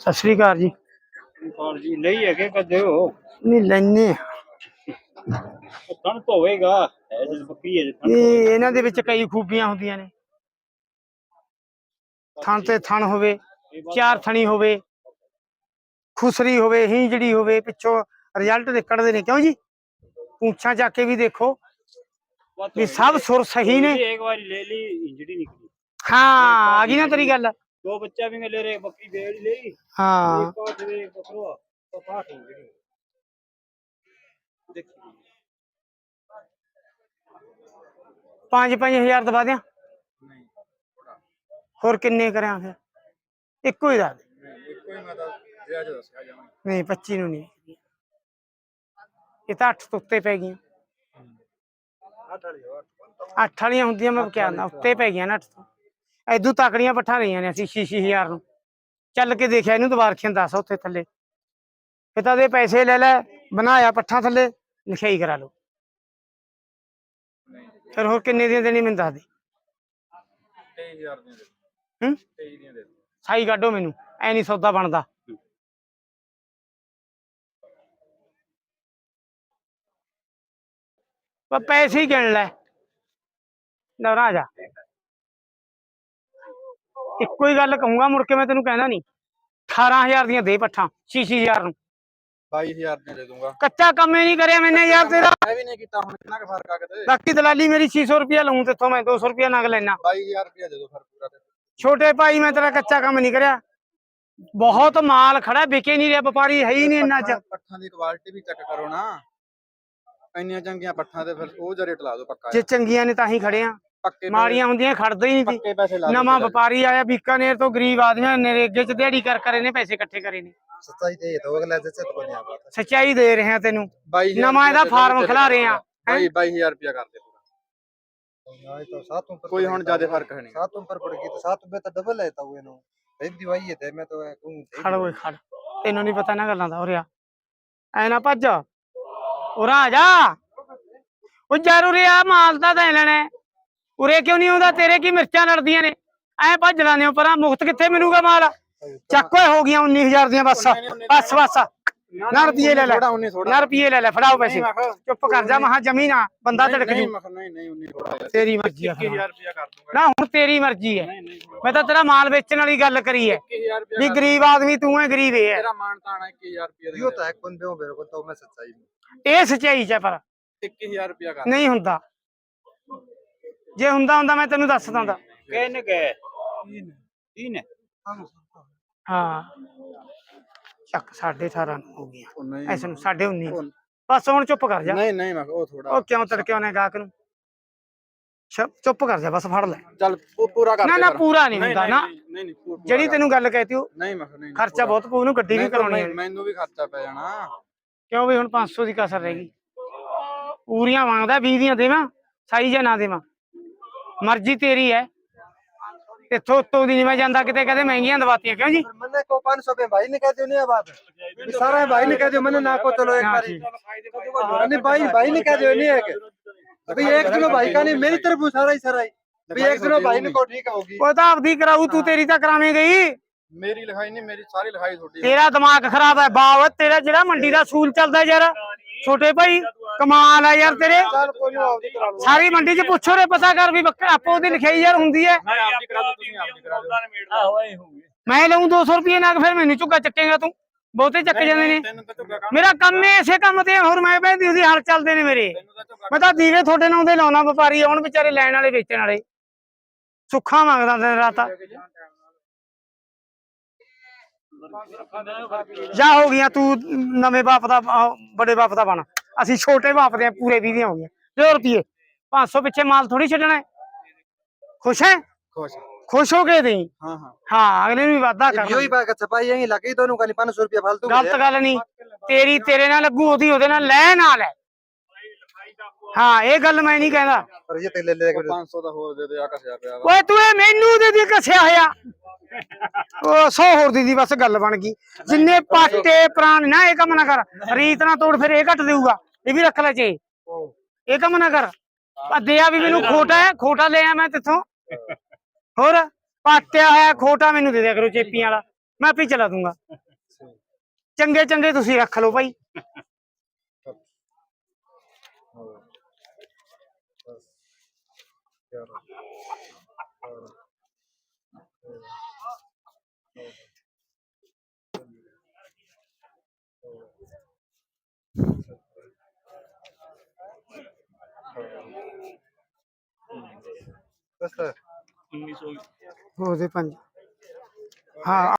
ਸਤਿ ਸ੍ਰੀ ਅਕਾਲ ਜੀ। ਕੌਣ ਜੀ? ਨਹੀਂ ਹੈਗੇ ਕਦੇ ਹੋ ਨਹੀਂ ਲੈਨੇ ਕਣਕ ਹੋਵੇਗਾ ਇਹ ਇਹਨਾਂ ਦੇ ਵਿੱਚ ਕਈ ਖੂਬੀਆਂ ਹੁੰਦੀਆਂ ਨੇ। ਥਣ ਤੇ ਥਣ ਹੋਵੇ ਚਾਰ ਥਣੀ ਹੋਵੇ ਖੁਸਰੀ ਹੋਵੇ ਹੀਂਜੜੀ ਹੋਵੇ ਪਿੱਛੋਂ ਰਿਜ਼ਲਟ ਨਿਕਲਦੇ ਨੇ। ਕਿਉਂ ਜੀ? ਪੂੰਛਾਂ ਜਾ ਕੇ ਵੀ ਦੇਖੋ ਵੀ ਸਭ ਸੁਰ ਸਹੀ ਨੇ। ਇੱਕ ਵਾਰੀ ਲੈ ਲਈ ਇੰਜੜੀ ਨਿਕਲੀ। ਹਾਂ ਆ ਗਈ ਨਾ ਤੇਰੀ ਗੱਲ। दो बच्चा भी ले रहे बकरी भेड़ ले। हाँ। बकरो। तो पाँच पाँच हज़ार दबा दिया? और किन्ने कर एक ही नहीं पच्ची नहीं। ये तो अठ तो उत्ते पै गई अठ वाली होंगे मैं क्या उत्ते पै गई अठ तो। ਐਦੂ ਤਕੜੀਆਂ ਪੱਠਾਂ ਲਈਆਂ ਨੇ ਅਸੀਂ 6-6000 ਨੂੰ। ਚੱਲ ਕੇ ਦੇਖਿਆ ਇਹਨੂੰ ਦੁਬਾਰ ਖਿਆਂ ਦੱਸ ਉੱਥੇ ਥੱਲੇ। ਫਿਰ ਤਾਂ ਦੇ ਪੈਸੇ ਲੈ ਲੈ ਬਣਾਇਆ ਪੱਠਾਂ ਥੱਲੇ ਲਿਖਾਈ ਕਰਾ ਲਓ। ਫਿਰ ਹੋਰ ਕਿੰਨੇ ਦੀਆਂ ਦੇਣੀ ਮੈਨੂੰ ਦੱਸ ਦੇ। 23000 ਦੀਆਂ ਦੇ ਹੂੰ? 23 ਦੀਆਂ ਦੇ ਸਾਈ ਕੱਢੋ ਮੈਨੂੰ ਐ ਨਹੀਂ ਸੌਦਾ ਬਣਦਾ। ਪੈਸੇ ਹੀ ਗਿਣ ਲੈ। ਨਾ ਰਾਜਾ ਇੱਕੋ ਹੀ ਗੱਲ ਕਹੂੰਗਾ ਮੁੜ ਕੇ ਮੈਂ ਤੈਨੂੰ ਕਹਿੰਦਾ ਨਹੀਂ। 18000 ਦੀਆਂ ਦੇ ਪੱਠਾਂ 6-6000 ਨੂੰ। 22000 ਦੀਆਂ ਦੇ ਦੂੰਗਾ। ਕੱਚਾ ਕੰਮ ਹੀ ਨਹੀਂ ਕਰਿਆ ਮੈਨੇ ਯਾਰ ਤੇਰਾ। ਮੈਂ ਵੀ ਨਹੀਂ ਕੀਤਾ ਹੁਣ ਕਿੰਨਾ ਕੁ ਫ਼ਰਕ ਆ ਕਿਤੇ? ਬਾਕੀ ਦਲਾਲੀ ਮੇਰੀ 600 ਰੁਪਇਆ ਲਊਂ ਤੇਥੋਂ ਮੈਂ 200 ਰੁਪਇਆ ਨਗ ਲੈਣਾ 22000 ਰੁਪਇਆ ਦੇ ਦੋ ਫਿਰ ਪੂਰਾ ਤੇ। ਛੋਟੇ ਭਾਈ ਮੈਂ ਤੇਰਾ ਕੱਚਾ ਕੰਮ ਨਹੀਂ ਕਰਿਆ। ਬਹੁਤ ਮਾਲ ਖੜਾ ਵਿਕੇ ਨਹੀਂ ਰਿਹਾ ਵਪਾਰੀ ਹੈ ਹੀ ਨਹੀਂ ਇੰਨਾ ਚ। ਪੱਠਾਂ ਦੀ ਕੁਆਲਿਟੀ ਵੀ ਚੈੱਕ ਕਰੋ ਨਾ। ਇੰਨੀਆਂ ਚੰਗੀਆਂ ਪੱਠਾਂ ਤੇ ਫਿਰ ਉਹ ਜਰੇ ਲਾ ਦਿਓ ਪੱਕਾ ਜੇ ਚੰਗੀਆਂ ਨੇ ਤਾਂ ਹੀ ਖੜੇ ਆ। ਮਾੜੀਆਂ ਹੁੰਦੀਆਂ ਖੜਦੇ ਹੀ ਨਹੀਂ ਪੈਸੇ ਨਵਾਂ ਵਪਾਰੀ ਆਇਆ ਬੀਕਾਨੇਰ ਤੋਂ ਗਰੀਬ ਆਦਮੀਆਂ ਨਰੇਗੇ ਚ ਦਿਹਾੜੀ ਕਰ ਕਰੇ ਨੇ ਪੈਸੇ ਇਕੱਠੇ ਕਰੇ ਨੇ। ਸੱਚਾਈ ਦੇ ਦੋ ਅਗਲਾ ਦੇ ਸੱਤ ਬਣਿਆ ਸੱਚਾਈ ਦੇ ਰਹੇ ਆ ਤੈਨੂੰ। ਨਵਾਂ ਇਹਦਾ ਫਾਰਮ ਖਿਲਾ ਰਹੇ ਆ ਭਾਈ 22000 ਰੁਪਿਆ ਕਰ ਦੇ ਕੋਈ ਹੁਣ ਜ਼ਿਆਦਾ ਫ਼ਰਕ ਹੈ ਨਹੀਂ। ਸਾਤੋਂ ਪਰ ਪੜ ਗਈ ਤਾਂ ਸਾਤੋਂ ਬੇ ਤਾਂ ਡਬਲ ਹੈ ਤਾਂ ਉਹ ਇਹਨੂੰ। ਰਹਿੰਦੀ ਵਾਈ ਹੈ ਤੇ ਮੈਂ ਤਾਂ ਕਹੂੰ ਖੜ ਓਏ ਖੜ। ਤੈਨੂੰ ਨਹੀਂ ਪਤਾ ਨਾ ਗੱਲਾਂ ਦਾ ਹੋਰਿਆ ਐ ਨਾ ਭੱਜ। ਉਰਾ ਆ ਉਹ ਜ਼ਰੂਰੀ ਆ ਮਾਲ ਤਾਂ ਦੇ ਲੈਣਾ। ਉਰੇ ਕਿਉਂ ਨਹੀਂ ਆਉਂਦਾ? ਤੇਰੇ ਕੀ ਮਿਰਚਾਂ ਲੜਦੀਆਂ ਨੇ? ਐ ਭੱਜ ਲਾਂਦੇ ਹੋ ਪਰਾਂ। ਮੁਫਤ ਕਿੱਥੇ ਮਿਲੂਗਾ ਮਾਲ? ਚੱਕ ਓਏ ਹੋ ਗਈਆਂ 19000 ਦੀਆਂ ਬਸ। ਬਸ ਬਸ। ਨਾ ਰੁਪਏ ਲੈ ਲੈ। ਨਾ ਰੁਪਏ ਲੈ ਲੈ ਫੜਾਓ ਪੈਸੇ। ਚੁੱਪ ਕਰ ਜਾ ਮਹਾ ਜ਼ਮੀਨ ਬੰਦਾ ਧੜਕ ਜੂ। ਤੇਰੀ ਮਰਜ਼ੀ ਆ ਨਾ ਹੁਣ ਤੇਰੀ ਮਰਜ਼ੀ ਹੈ। ਮੈਂ ਤਾਂ ਤੇਰਾ ਮਾਲ ਵੇਚਣ ਵਾਲੀ ਗੱਲ ਕਰੀ ਹੈ। ਵੀ ਗਰੀਬ ਆਦਮੀ ਤੂੰ ਹੈ ਗਰੀਬ ਹੈ। ਤੇਰਾ ਮਾਨ ਤਾਣਾ 1000 ਰੁਪਏ ਦਾ ਇਹ ਤਾਂ ਹੈ ਕੁੰਦੇ ਹੋ ਮੇਰੇ ਕੋ ਤਾਂ ਮੈਂ ਸੱਚਾਈ ਇਹ ਸੱਚਾਈ ਚ ਪਰ। 21000 ਰੁਪਏ ਕਰ ਨਹੀਂ ਹੁੰਦਾ। ਜੇ ਹੁੰਦਾ ਹੁੰਦਾ ਮੈਂ ਤੈਨੂੰ ਦੱਸ ਦਿੰਦਾ ਕਿੰਨ ਗਏ ਤਿੰਨ। ਹਾਂ। ਚੱਕ 18.5 ਹੋ ਗਿਆ ਉਹ ਨਹੀਂ। ਐਸੇ ਨੂੰ 19.5 ਬਸ ਹੁਣ ਚੁੱਪ ਕਰ ਜਾ। ਨਹੀਂ ਨਹੀਂ ਮੈਂ ਕਿਹਾ ਉਹ ਥੋੜਾ ਉਹ ਕਿਉਂ ਤੜਕਿਓ ਨੇ ਗਾਹਕ ਨੂੰ? ਛ- ਚੁੱਪ ਕਰ ਜਾ ਬਸ ਫੜ ਲੈ। ਚੱਲ ਪੂ- ਪੂਰਾ ਕਰ ਨਾ ਦੇ ਨਾ ਫਿਰ। ਪੂਰਾ ਨਹੀਂ ਹੁੰਦਾ ਨਾ। ਨਹੀਂ ਨਹੀਂ ਨਹੀਂ, ਪੂ- ਪੂਰਾ ਜਿਹੜੀ ਕਰ। ਤੈਨੂੰ ਗੱਲ ਕਹਿਤੀ ਉਹ। ਨਹੀਂ ਮੈਂ ਕਿਹਾ ਨਹੀਂ ਨਹੀਂ, ਖਰਚਾ ਪੂਰਾ। ਬਹੁਤ ਪਊ ਨੂੰ ਗੱਡੀ ਵੀ ਨਹੀਂ, ਕਰਾਉਣੀ ਹੈ। ਨਹੀਂ, ਮੈਨੂੰ ਵੀ ਖਰਚਾ ਪੈ ਜਾਣਾ। ਕਿਉਂ ਵੀ ਹੁਣ 500 ਦੀ ਕਸਰ ਰਹਿ ਗਈ? ਪੂਰੀਆਂ ਮੰਗਦਾ 20 ਦੀਆਂ ਦੇਵਾਂ ਸਾਈ ਜਾਂ ਨਾ ਦੇਵਾਂ? ਮਰਜ਼ੀ ਤੇਰੀ ਹੈ ਇੱਥੋਂ ਉੱਤੋਂ ਦੀ ਨਹੀਂ ਮੈਂ ਜਾਂਦਾ ਕਿਤੇ ਕਹਦੇ ਮਹਿੰਗੀਆਂ ਦਵਾਤੀਆਂ ਕਿਉਂ ਜੀ मैंने को 500 पे भाई ने कह दियो नहीं बात ये सारा भाई ने कह दियो मैंने ना को चलो एक हाँ, बारी ठीक। नहीं भाई भाई ने कह दियो नहीं है कि अभी एक दिनों भाई का नहीं मेरी तरफ सारा ही सारा ही अभी एक दिनों भाई ने को ठीक होगी ਉਹ ਤਾਂ ਆਪਦੀ ਕਰਾਊ ਤੂੰ ਤੇਰੀ ਤਾਂ ਕਰਾਵੇਂ ਗਈ ਮੇਰੀ ਲਿਖਾਈ ਨਹੀਂ ਮੇਰੀ ਸਾਰੀ ਲਿਖਾਈ ਤੁਹਾਡੀ ਤੇਰਾ ਦਿਮਾਗ ਖਰਾਬ ਹੈ ਬਾਵ ਤੇਰਾ ਜਿਹੜਾ ਮੰਡੀ ਦਾ ਸੂਲ ਚੱਲਦਾ ਯਾਰ ਛੋਟੇ ਭਾਈ ਕਮਾਲ ਆ ਯਾਰ ਤੇਰੇ। ਸਾਰੀ ਮੰਡੀ 'ਚ ਪੁੱਛੋ ਰੇ ਪਤਾ ਕਰ ਵੀ ਬੱਕਰਾ ਆਪੋ ਉਹਦੀ ਲਿਖਾਈ ਯਾਰ ਹੁੰਦੀ ਐ। ਮੈਂ ਲਊਂ 200 ਰੁਪਏ ਨਾਲ ਫਿਰ ਮੈਨੂੰ ਝੁੱਗਾ ਚੱਕੇਗਾ ਤੂੰ। ਬਹੁਤੇ ਚੱਕ ਜਾਂਦੇ ਨੇ। ਮੇਰਾ ਕੰਮ ਹੈ ਇਸੇ ਕੰਮ ਤੇ ਹੋਰ ਮੈਂ ਬੈਠੀ ਉਹਦੀ ਹਾਲ ਚੱਲਦੇ ਨੇ ਮੇਰੇ। ਮੈਂ ਤਾਂ ਦੀਵੇ ਤੁਹਾਡੇ ਨਾਲ ਲਾਉਣਾ ਵਪਾਰੀ ਆਉਣ ਵਿਚਾਰੇ ਲੈਣ ਵਾਲੇ ਵੇਚਣ ਵਾਲੇ। ਸੁੱਖਾ ਮੰਗਦਾ ਦਿਨ ਰਾਤ ਜਾ ਹੋ ਗਿਆ ਤੂੰ ਨਵੇਂ ਬਾਪ ਦਾ ਬੜੇ ਬਾਪ ਦਾ ਬਣ। ਅਸੀਂ ਛੋਟੇ ਮਾਪਦੇ ਆ ਪੂਰੇ ਵੀ ਦੀਆਂ ਹੋ ਗਈਆਂ। 100 ਰੁਪਏ 500 ਪਿੱਛੇ ਮਾਲ ਥੋੜੀ ਛੱਡਣਾ ਹੈ। ਖੁਸ਼ ਹੈ? ਖੁਸ਼। ਖੁਸ਼ ਹੋ ਗਏ ਨਹੀਂ ਹਾਂ ਹਾਂ। ਹਾਂ ਅਗਲੇ ਨੂੰ ਵੀ ਵਾਦਾ ਕਰ ਯੋ ਹੀ ਬਾਤ ਸਪਾਈ ਹੈ ਲੱਗੀ ਤੁਹਾਨੂੰ ਕਾਲੀ 500 ਰੁਪਏ ਫालतू ਗਲਤ ਗੱਲ ਨਹੀਂ। ਤੇਰੀ ਤੇਰੇ ਨਾਲ ਲੱਗੂ ਉਹਦੀ ਉਹਦੇ ਨਾਲ ਲੈ ਨਾਲ ਹੈ। ਹਾਂ ਇਹ ਗੱਲ ਮੈਂ ਨਹੀਂ ਕਹਿੰਦਾ। ਪਰ ਇਹ ਤੇ ਲੈ ਲੈ 500 ਦਾ ਹੋਰ ਦੇ ਦੇ ਆ ਕਸਿਆ ਪਿਆ ਓਏ ਤੂੰ ਇਹ ਮੈਨੂੰ ਦੇ ਦੀ ਕੱਸਿਆ ਹੋਇਆ। ਉਹ 100 ਹੋਰ ਦੀ ਦੀ ਬਸ ਗੱਲ ਬਣ ਗਈ। ਜਿੰਨੇ ਪਾਟੇ ਪ੍ਰਾਣ ਨਾ ਇਹ ਕੰਮ ਨਾ ਕਰ। ਰੀਤ ਨਾ ਤੋੜ ਫਿਰ ਇਹ ਘੱਟ ਦੇਊਗਾ। ਇਹ ਵੀ ਰੱਖ ਲੈ ਚੇ ਇਹ ਕੰਮ ਨਾ ਕਰ। ਆ ਦਿਆ ਵੀ ਮੈਨੂੰ ਖੋਟਾ ਹੈ ਖੋਟਾ ਲਿਆ ਮੈਂ ਤਿੱਥੋਂ। ਹੋਰ ਪਾਟਿਆ ਹੋਇਆ ਖੋਟਾ ਮੈਨੂੰ ਦੇ ਦਿਆ ਕਰੋ ਚੇਪੀਆਂ ਵਾਲਾ। ਮੈਂ ਆਪੇ ਚਲਾ ਦੂੰਗਾ। ਚੰਗੇ ਚੰਗੇ ਤੁਸੀਂ ਰੱਖ ਲਓ ਭਾਈ। ਬਸ ਉਹਦੇ ਪੰਜ। ਹਾਂ।